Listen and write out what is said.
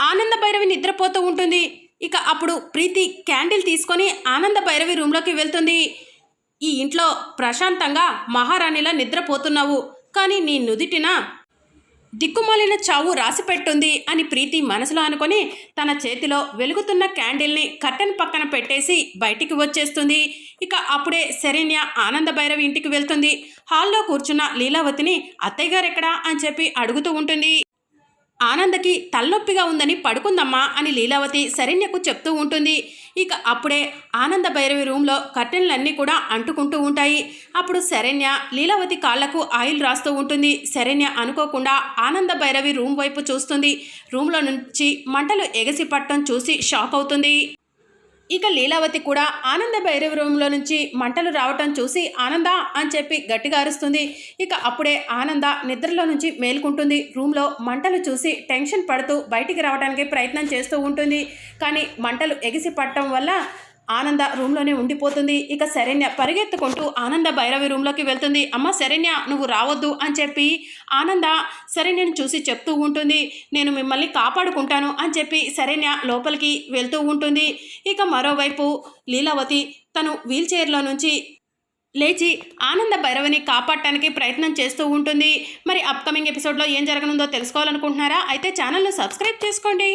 ఆనంద భైరవి నిద్రపోతూ ఉంటుంది. ఇక అప్పుడు ప్రీతి క్యాండిల్ తీసుకొని ఆనంద భైరవి రూమ్లోకి వెళ్తుంది. ఈ ఇంట్లో ప్రశాంతంగా మహారాణిలా నిద్రపోతున్నావు. కానీ నీ నుదిటిన దిక్కుమాలిన చావు రాసి పెట్టుంది అని ప్రీతి మనసులో అనుకొని తన చేతిలో వెలుగుతున్న క్యాండిల్ని కర్టెన్ పక్కన పెట్టేసి బయటికి వచ్చేస్తుంది. ఇక అప్పుడే శరణ్య ఆనంద భైరవి ఇంటికి వెళ్తుంది. హాల్లో కూర్చున్న లీలావతిని అత్తయ్య గారు ఎక్కడా? అని చెప్పి అడుగుతూ ఉంటుంది. ఆనందకి తలనొప్పిగా ఉందని పడుకుందమ్మా అని లీలావతి శరణ్యకు చెప్తూ ఉంటుంది. ఇక అప్పుడే ఆనంద భైరవి రూమ్లో కర్టెన్లన్నీ కూడా అంటుకుంటూ ఉంటాయి. అప్పుడు శరణ్య లీలావతి కాళ్ళకు ఆయిల్ రాస్తూ ఉంటుంది. శరణ్య అనుకోకుండా ఆనంద భైరవి రూమ్ వైపు చూస్తుంది. రూమ్లో నుంచి మంటలు ఎగసి పట్టడం చూసి షాక్ అవుతుంది. ఇక లీలావతి కూడా ఆనంద భైరవి రూమ్లో నుంచి మంటలు రావటం చూసి ఆనంద అని చెప్పి గట్టిగా అరుస్తుంది. ఇక అప్పుడే ఆనంద నిద్రలో నుంచి మేల్కుంటుంది. రూమ్లో మంటలు చూసి టెన్షన్ పడుతూ బయటికి రావడానికి ప్రయత్నం చేస్తూ ఉంటుంది. కానీ మంటలు ఎగిసి పట్టడం వల్ల ఆనంద రూమ్లోనే ఉండిపోతుంది. ఇక శరణ్య పరిగెత్తుకుంటూ ఆనంద భైరవి రూమ్లోకి వెళ్తుంది. అమ్మ శరణ్య నువ్వు రావద్దు అని చెప్పి ఆనంద శరణ్యను చూసి చెప్తూ ఉంటుంది. నేను మిమ్మల్ని కాపాడుకుంటాను అని చెప్పి శరణ్య లోపలికి వెళ్తూ ఉంటుంది. ఇక మరోవైపు లీలావతి తను వీల్ చైర్లో నుంచి లేచి ఆనంద భైరవిని కాపాడటానికి ప్రయత్నం చేస్తూ ఉంటుంది. మరి అప్కమింగ్ ఎపిసోడ్లో ఏం జరగనుందో తెలుసుకోవాలనుకుంటున్నారా? అయితే ఛానల్ను సబ్స్క్రైబ్ చేసుకోండి.